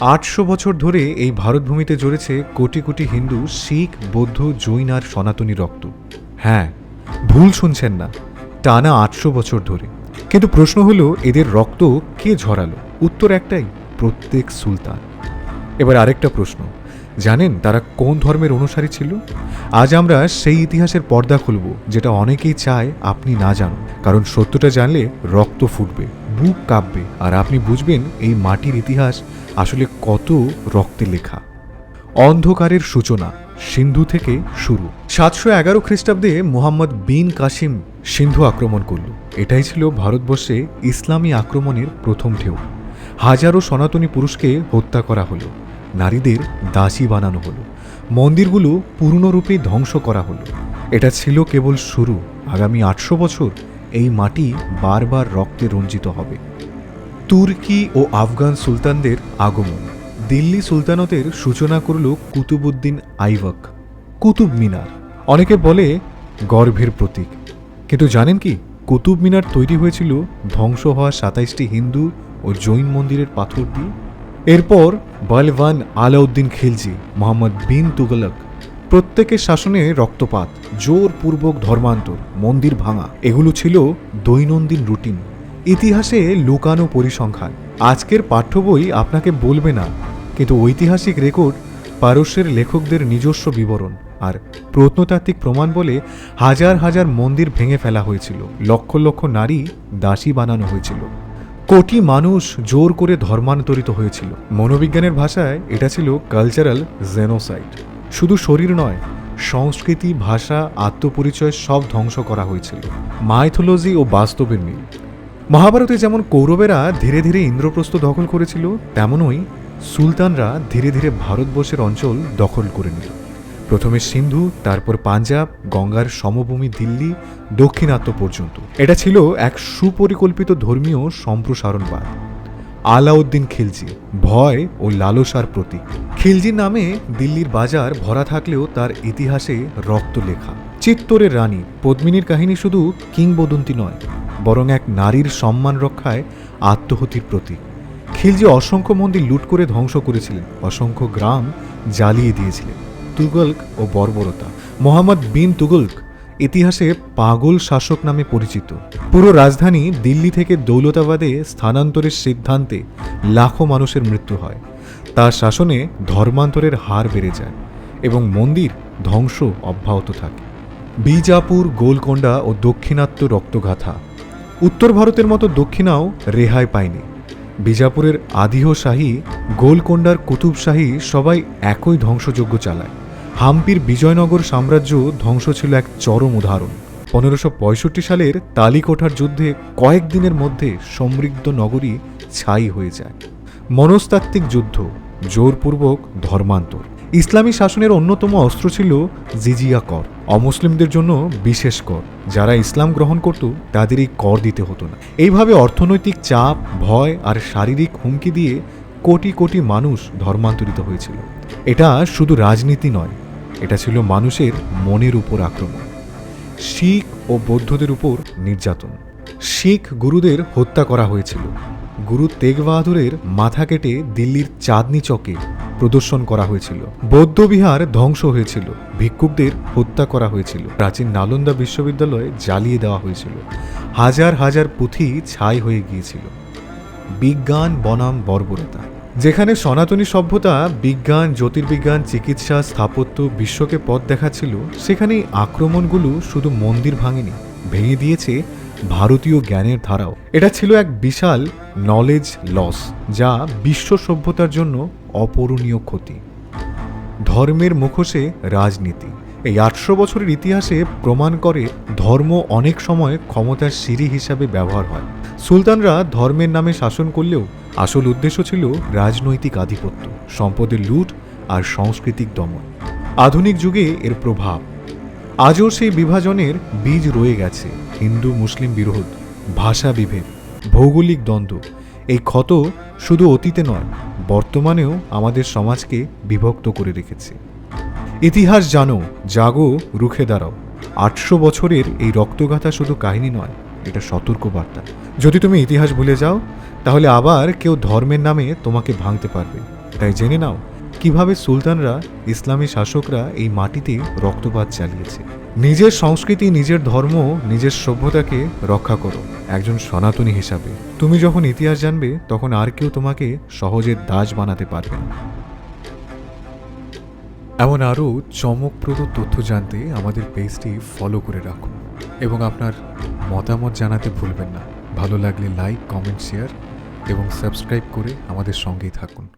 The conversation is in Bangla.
আটশো বছর ধরে এই ভারতভূমিতে জড়েছে কোটি কোটি হিন্দু, শিখ, বৌদ্ধ, জৈন আর সনাতনী রক্ত। হ্যাঁ ভুল শুনছেন না, টানা আটশো বছর ধরে। কিন্তু প্রশ্ন হলো, এদের রক্ত কে ঝরালো? উত্তর একটাই, প্রত্যেক সুলতান। এবার আরেকটা প্রশ্ন, জানেন তারা কোন ধর্মের অনুসারী ছিল? আজ আমরা সেই ইতিহাসের পর্দা খুলব, যেটা অনেকেই চায় আপনি না জানুন, কারণ সত্যটা জানলে রক্ত ফুটবে। বুক কাঁপবে। আর আপনি বুঝবেন এই মাটির ইতিহাস আসলে কত রক্তে লেখা। অন্ধকারের সূচনা, সিন্ধু থেকে শুরু। সাতশো এগারো খ্রিস্টাব্দে মোহাম্মদ বিন কাসিম সিন্ধু আক্রমণ করল। এটাই ছিল ভারতবর্ষে ইসলামী আক্রমণের প্রথম ঢেউ। হাজারো সনাতনী পুরুষকে হত্যা করা হলো। নারীদের দাসী বানানো হলো। মন্দিরগুলো পূর্ণরূপে ধ্বংস করা হলো। এটা ছিল কেবল শুরু। আগামী আটশো বছর এই মাটি বারবার রক্তে রঞ্জিত হবে। তুর্কি ও আফগান সুলতানদের আগমন। দিল্লি সুলতানতের সূচনা করল কুতুবুদ্দিন আইবক, কুতুব মিনার। অনেকে বলে গর্ভের প্রতীক। কিন্তু জানেন কি, কুতুব মিনার তৈরি হয়েছিল ধ্বংস হওয়া সাতাইশটি হিন্দু ও জৈন মন্দিরের পাথর দিয়ে। এরপর বলওয়ান আলাউদ্দিন খিলজি, মোহাম্মদ বিন তুগলক প্রত্যেকের শাসনে রক্তপাত, জোরপূর্বক ধর্মান্তর, মন্দির ভাঙা, এগুলো ছিল দৈনন্দিন রুটিন। ইতিহাসে লুকানো পরিসংখ্যান। আজকের পাঠ্য বই আপনাকে বলবে না, কিন্তু ঐতিহাসিক রেকর্ড, পারস্যের লেখকদের নিজস্ব বিবরণ আর প্রত্নতাত্ত্বিক প্রমাণ বলে হাজার হাজার মন্দির ভেঙে ফেলা হয়েছিল। লক্ষ লক্ষ নারী দাসী বানানো হয়েছিল। কোটি মানুষ জোর করে ধর্মান্তরিত হয়েছিল। মনোবিজ্ঞানের ভাষায় এটা ছিল কালচারাল জেনোসাইড শুধু শরীর নয়, সংস্কৃতি, ভাষা, আত্মপরিচয় সব ধ্বংস করা হয়েছিল। মাইথোলজি ও বাস্তবের মিল। মহাভারতে যেমন কৌরবেরা ধীরে ধীরে ইন্দ্রপ্রস্থ দখল করেছিল, তেমনই সুলতানরা ধীরে ধীরে ভারতবর্ষের অঞ্চল দখল করে নিল। প্রথমে সিন্ধু, তারপর পাঞ্জাব, গঙ্গার সমভূমি দিল্লি, দক্ষিণাত্য পর্যন্ত। এটা ছিল এক সুপরিকল্পিত ধর্মীয় সম্প্রসারণবাদ। আলাউদ্দিন খিলজি, ভয় ও লালসার প্রতীক। খিলজির নামে দিল্লির বাজার ভরা থাকলেও তার ইতিহাসে রক্ত লেখা চিত্তরের রানী, পদ্মিনীর কাহিনী শুধু কিংবদন্তি নয়, বরং এক নারীর সম্মান রক্ষায় আত্মহতির প্রতীক। খিলজি অসংখ্য মন্দির লুট করে ধ্বংস করেছিলেন, অসংখ্য গ্রাম জ্বালিয়ে দিয়েছিলেন। তুগলক ও বর্বরতা। মোহাম্মদ বিন তুগলক ইতিহাসে পাগল শাসক নামে পরিচিত। পুরো রাজধানী দিল্লি থেকে দৌলতাবাদে স্থানান্তরের সিদ্ধান্তে লাখো মানুষের মৃত্যু হয়। তার শাসনে ধর্মান্তরের হার বেড়ে যায় এবং মন্দির ধ্বংস অব্যাহত থাকে। বিজাপুর, গোলকোন্ডা ও দক্ষিণাত্য রক্তগাথা। উত্তর ভারতের মতো দক্ষিণাও রেহাই পায়নি। বিজাপুরের আদিহ শাহী গোলকোন্ডার কুতুবশাহী সবাই একই ধ্বংসযজ্ঞ চালায়। হাম্পির বিজয়নগর সাম্রাজ্য ধ্বংস ছিল এক চরম উদাহরণ। পনেরোশো সালের তালিকোঠার যুদ্ধে কয়েকদিনের মধ্যে সমৃদ্ধ নগরী ছাই হয়ে যায়। মনস্তাত্ত্বিক যুদ্ধ, জোরপূর্বক ধর্মান্তর। ইসলামী শাসনের অন্যতম অস্ত্র ছিল জিজিয়া কর, অমুসলিমদের জন্য বিশেষ কর। যারা ইসলাম গ্রহণ করত, তাদের এই কর দিতে হতো না। এইভাবে অর্থনৈতিক চাপ, ভয় আর শারীরিক হুমকি দিয়ে কোটি কোটি মানুষ ধর্মান্তরিত হয়েছিল। এটা শুধু রাজনীতি নয় এটা ছিল মানুষের মনের উপর আক্রমণ। শিখ ও বৌদ্ধদের উপর নির্যাতন। শিখ গুরুদের হত্যা করা হয়েছিল। গুরু তেগ বাহাদুরের মাথা কেটে দিল্লির চাঁদনি চকে প্রদর্শন করা হয়েছিল। বৌদ্ধ বিহার ধ্বংস হয়েছিল। ভিক্ষুকদের হত্যা করা হয়েছিল। প্রাচীন নালন্দা বিশ্ববিদ্যালয় জ্বালিয়ে দেওয়া হয়েছিল। হাজার হাজার পুঁথি ছাই হয়ে গিয়েছিল। বিজ্ঞান বনাম বর্বরতা। যেখানে সনাতনী সভ্যতা, বিজ্ঞান, জ্যোতির্বিজ্ঞান, চিকিৎসা, স্থাপত্য বিশ্বকে পথ দেখাচ্ছিল, সেখানেই আক্রমণগুলো শুধু মন্দির ভাঙেনি, ভেঙে দিয়েছে ভারতীয় জ্ঞানের ধারাও। এটা ছিল এক বিশাল নলেজ লস যা বিশ্ব সভ্যতার জন্য অপূরণীয় ক্ষতি। ধর্মের মুখোশে রাজনীতি। এই আটশো বছরের ইতিহাসে প্রমাণ করে ধর্ম অনেক সময় ক্ষমতার সিঁড়ি হিসাবে ব্যবহার হয়। সুলতানরা ধর্মের নামে শাসন করলেও আসল উদ্দেশ্য ছিল রাজনৈতিক আধিপত্য, সম্পদের লুট আর সাংস্কৃতিক দমন। আধুনিক যুগে এর প্রভাব। আজও সেই বিভাজনের বীজ রয়ে গেছে, হিন্দু, মুসলিম বিরোধ, ভাষা বিভেদ, ভৌগোলিক দ্বন্দ্ব। এই ক্ষত শুধু অতীতে নয়, বর্তমানেও আমাদের সমাজকে বিভক্ত করে রেখেছে। ইতিহাস জানো, জাগো, রুখে দাঁড়াও। আটশো বছরের এই রক্তগাথা শুধু কাহিনী নয়, এটা সতর্ক বার্তা যদি তুমি ইতিহাস ভুলে যাও, তাহলে আবার কেউ ধর্মের নামে তোমাকে ভাঙতে পারবে। তাই জেনে নাও, কীভাবে সুলতানরা, ইসলামী শাসকরা এই মাটিতে রক্তপাত চালিয়েছে। নিজের সংস্কৃতি, নিজের ধর্ম, নিজের সভ্যতাকে রক্ষা করো, একজন সনাতনী হিসাবে। তুমি যখন ইতিহাস জানবে, তখন আর কেউ তোমাকে সহজে দাস বানাতে পারবে না। এমন আরও চমকপ্রদ তথ্য জানতে আমাদের পেজটি ফলো করে রাখুন এবং আপনার মতামত জানাতে ভুলবেন না। ভালো লাগলে লাইক কমেন্ট শেয়ার এবং সাবস্ক্রাইব করে আমাদের সঙ্গেই থাকুন।